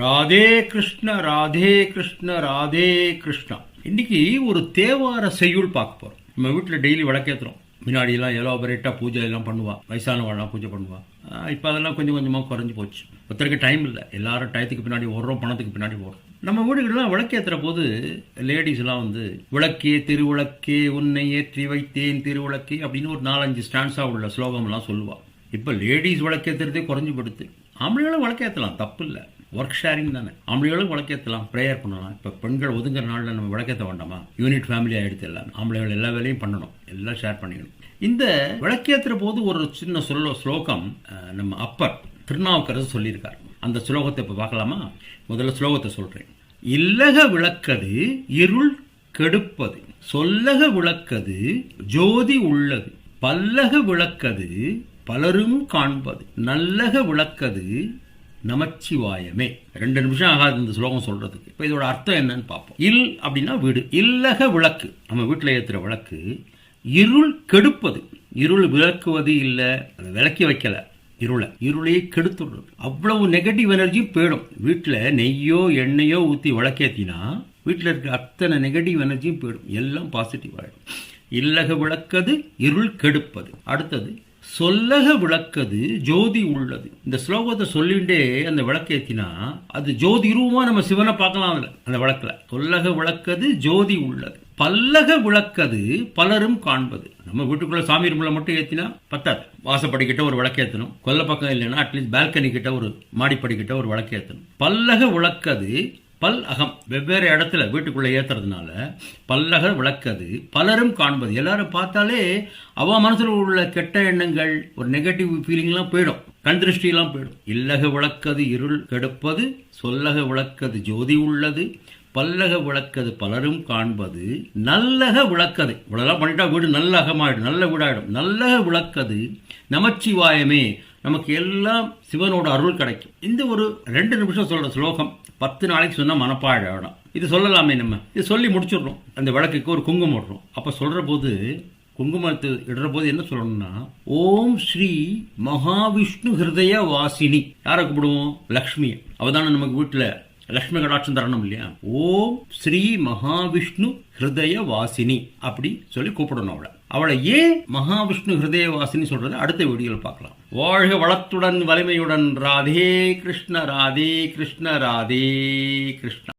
ராதே கிருஷ்ண ராதே கிருஷ்ண ராதே கிருஷ்ணா. இன்னைக்கு ஒரு தேவார செய்யுள் பார்க்க போறோம். நம்ம வீட்டில் டெய்லி விளக்கேத்துறோம். முன்னாடி எல்லாம் எலாபரேட்டாக பூஜை எல்லாம் பண்ணுவா. வயசானவாள்லாம் பூஜை பண்ணுவா. இப்போ அதெல்லாம் கொஞ்சம் கொஞ்சமாக குறைஞ்சு போச்சு. ஒருத்தருக்கு டைம் இல்லை. எல்லாரும் டயத்துக்கு பின்னாடி ஓடுறோம் பணத்துக்கு பின்னாடி ஓடுறோம். நம்ம வீடுகள்லாம் விளக்கேற்றுற போது லேடிஸ் எல்லாம் வந்து விளக்கே திருவிளக்கே உன்னை ஏற்றி வைத்தேன் திருவிளக்கே அப்படின்னு ஒரு நாலஞ்சு ஸ்டான்ஸா உள்ள ஸ்லோகம்லாம் சொல்லுவா. இப்போ லேடிஸ் விளக்கேற்றுறதே குறைஞ்சு படுத்து ஆம்பளைகளும் விளக்கேற்றலாம் தப்பு இல்லை. ஒர்க் ஷேரிங் தானே. ஆம்பளைகளும் விளக்கேற்றலாம் ப்ரேயர் பண்ணலாம். இப்போ பெண்கள் ஒதுங்குற நாளில் நம்ம விளக்கேற்ற வேண்டாமா? யூனிட் ஃபேமிலி ஆகிடுது எல்லாம். ஆம்பளைகள் எல்லா வேலையும் பண்ணணும். எல்லாம் ஷேர் பண்ணிக்கணும். இந்த விளக்கேற்றுற போது ஒரு சின்ன சொல்ல ஸ்லோகம் நம்ம அப்பர் திருநாவுக்கரசு சொல்லியிருக்கார். அந்த ஸ்லோகத்தை இப்போ பார்க்கலாமா? முதல்ல ஸ்லோகத்தை சொல்கிறேன் இல்லக விளக்கது இருள் கெடுப்பது. சொல்லக விளக்கது ஜோதி உள்ளது. பல்லக விளக்கது பலரும் காண்பது. நல்லக விளக்கது நமச்சிவாயமே. ரெண்டு நிமிஷம் ஆகாது இந்த ஸ்லோகம் சொல்றதுக்கு. இப்போ இதோட அர்த்தம் என்னன்னு பார்ப்போம். இல் அப்படின்னா வீடு. இல்லக விளக்கு. நம்ம வீட்டில் ஏற்றுற விளக்கு. இருள் கெடுப்பது. இருள் விளக்குவது இல்லை. அதை விளக்கி வைக்கல. இருளை. இருளையே கெடுத்துடுறது அவ்வளவு நெகட்டிவ் எனர்ஜியும் போயிடும். வீட்டில் நெய்யோ எண்ணெயோ ஊற்றி விளக்கேத்தினா வீட்டில் இருக்கிற அத்தனை நெகட்டிவ் எனர்ஜியும் போயிடும். எல்லாம் பாசிட்டிவ் ஆகிடும் இல்லக விளக்கது இருள் கெடுப்பது. அடுத்தது சொல்லக விளக்கது ஜோதி உள்ளது. இந்த ஸ்லோகத்தை சொல்லிண்டே அந்த விளக்கேத்தினா அது ஜோதி ரூபமா நம்ம சிவனை பார்க்கலாம் அதுல அந்த விளக்குல. சொல்லக விளக்கது ஜோதி உள்ளது. பல்லக விளக்கது பலரும் காண்பது. நம்ம வீட்டுக்குள்ள சாமி ரூம்ல மட்டும் ஏத்தினா பத்தாது. வாசப்படிக்கிட்ட ஒரு விளக்கேற்றணும் கொல்ல பக்கம் இல்லைன்னா அட்லீஸ்ட் பால்கனி கிட்ட ஒரு மாடிப்படிக்கிட்ட ஒரு விளக்கேற்றணும் பல்லக விளக்கது பல் அகம் வெவ்வேறு இடத்துல வீட்டுக்குள்ளே ஏற்றுறதுனால பல்லக விளக்கது. பலரும் காண்பது. எல்லாரும் பார்த்தாலே அவ மனசில் உள்ள கெட்ட எண்ணங்கள் ஒரு நெகட்டிவ் ஃபீலிங்லாம் போயிடும். கண் திருஷ்டியெல்லாம் போயிடும். இல்லக விளக்கது இருள் கெடுப்பது சொல்லக விளக்கது ஜோதி உள்ளது பல்லக விளக்கது பலரும் காண்பது. நல்லக விளக்கது. இவ்வளவுலாம் பண்ணிட்டா வீடு நல்ல அகமாயிடும் நல்ல வீடாயிடும். நல்லக விளக்கது நமச்சிவாயமே. நமக்கு எல்லாம் சிவனோட அருள் கிடைக்கும். இந்த ஒரு ரெண்டு நிமிஷம் சொல்கிற ஸ்லோகம். பத்து நாளைக்கு சொன்னா மனப்பாடம் இது சொல்லலாமே நம்ம. இது சொல்லி முடிச்சிடுறோம். அந்த விளக்குக்கு ஒரு குங்குமம் விடுறோம் அப்போ சொல்கிற போது குங்குமத்தை இடுற போது என்ன சொல்லணும்னா ஓம் ஸ்ரீ மகாவிஷ்ணு ஹிருதய வாசினி யாரை கூப்பிடுவோம்? லக்ஷ்மி அவதான நமக்கு வீட்டில் லக்ஷ்மி கடாட்சம் தரணும் இல்லையா? ஓம் ஸ்ரீ மகாவிஷ்ணு ஹிருதய வாசினி அப்படி சொல்லி கூப்பிடணும் அவளை. அவளை ஏன் மகாவிஷ்ணு ஹிருதய வாசினி சொல்றது அடுத்த வீடியோவில் பார்க்கலாம். வாழ்க வளத்துடன் வலிமையுடன் ராதே கிருஷ்ண ராதே கிருஷ்ண ராதே கிருஷ்ண.